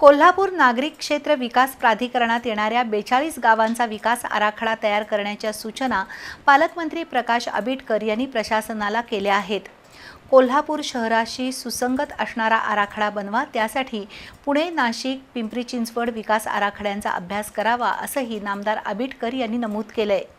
कोल्हापूर नागरिक क्षेत्र विकास प्राधिकरणात येणाऱ्या बेचाळीस गावांचा विकास आराखडा तयार करण्याच्या सूचना पालकमंत्री प्रकाश आबिटकर यांनी प्रशासनाला केल्या आहेत. कोल्हापूर शहराशी सुसंगत असणारा आराखडा बनवा त्यासाठी पुणे नाशिक पिंपरी चिंचवड विकास आराखड्यांचा अभ्यास करावा असंही नामदार आबिटकर यांनी नमूद केलं आहे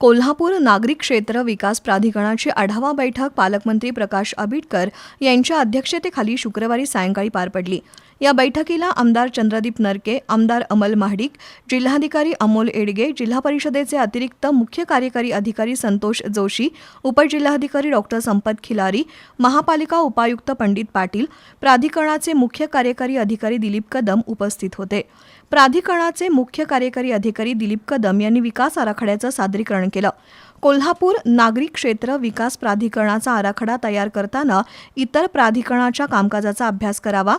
कोल्हापूर नागरिक क्षेत्र विकास प्राधिकरणाची आढावा बैठक पालकमंत्री प्रकाश आबिटकर यांच्या अध्यक्षतेखाली शुक्रवारी सायंकाळी पार पडली. या बैठकीला आमदार चंद्रदीप नरके आमदार अमल महाडिक जिल्हाधिकारी अमोल एडगे जिल्हा परिषदेचे अतिरिक्त मुख्य कार्यकारी अधिकारी संतोष जोशी उपजिल्हाधिकारी डॉक्टर संपत खिलारी महापालिका उपायुक्त पंडित पाटील प्राधिकरणाचे मुख्य कार्यकारी अधिकारी दिलीप कदम उपस्थित होते. प्राधिकरणाचे मुख्य कार्यकारी अधिकारी दिलीप कदम यांनी विकास आराखड्याचं सादरीकरण केलं. कोल्हापूर नागरी क्षेत्र विकास प्राधिकरणाचा आराखडा तयार करताना इतर प्राधिकरणाच्या कामकाजाचा अभ्यास करावा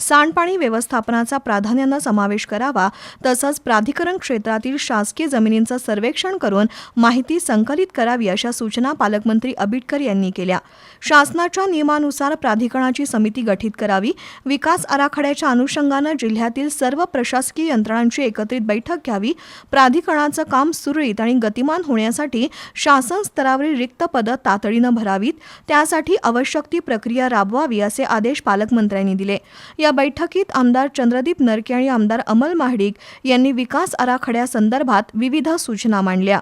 सांडपाणी व्यवस्थापनाचा प्राधान्यानं समावेश करावा तसंच प्राधिकरण क्षेत्रातील शासकीय जमिनींचं सर्वेक्षण करून माहिती संकलित करावी अशा सूचना पालकमंत्री आबिटकर यांनी केल्या. शासनाच्या नियमानुसार प्राधिकरणाची समिती गठीत करावी. विकास आराखड्याच्या अनुषंगानं जिल्ह्यातील सर्व प्रशासकीय यंत्रणांची एकत्रित बैठक घ्यावी. प्राधिकरणाचं काम सुरळीत आणि गतिमान होण्यासाठी शासन स्तरावरील रिक्त पदं तातडीनं भरावीत. त्यासाठी आवश्यक ती प्रक्रिया राबवावी असे आदेश पालकमंत्र्यांनी दिले. या बैठकीत आमदार चंद्रदीप नरके आणि आमदार अमल महाडिक यांनी विकास आराखड्यासंदर्भात विविध सूचना मांडल्या.